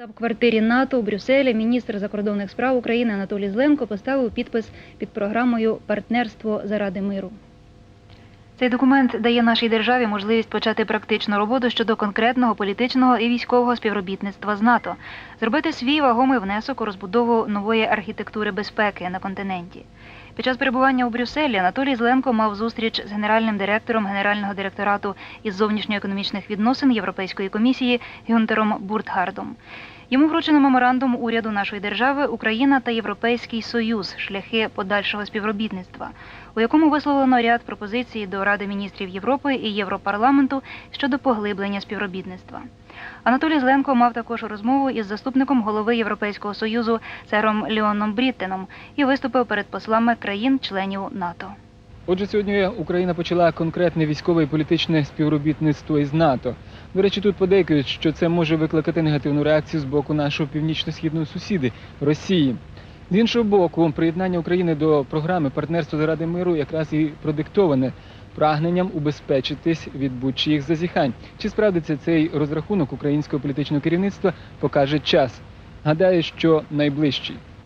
штаб-квартирі НАТО у Брюсселі міністр закордонних справ України Анатолій Зленко поставив підпис під програмою Партнерство заради миру. Цей документ дає нашій державі можливість почати практичну роботу щодо конкретного політичного і військового співробітництва з НАТО, зробити свій вагомий внесок у розбудову нової архітектури безпеки на континенті. Під час перебування у Брюсселі Анатолій Зеленко мав зустріч з генеральним директором Генерального директорату із зовнішньоекономічних відносин Європейської комісії Гюнтером Буртгардом. Йому вручено меморандум уряду нашої держави Україна та Європейський Союз шляхи подальшого співробітництва, у якому висловлено ряд пропозицій до Ради міністрів Європи і Європарламенту щодо поглиблення співробітництва. Анатолій Зеленко мав також розмову із заступником голови Європейського союзу сером Леоном Бріттеном і виступив перед послами країн-членів НАТО. Отже, сьогодні Україна почала конкретне військове і політичне співробітництво із НАТО. До речі, тут подейкують, що це може викликати негативну реакцію з боку нашого північно-східного сусіди Росії. З іншого боку, приєднання України до програми партнерство заради миру якраз і продиктоване прагненням убезпечитись від будь-чиїх зазіхань. Чи справдиться цей розрахунок українського політичного керівництва, покаже час. Гадаю, що найближчий.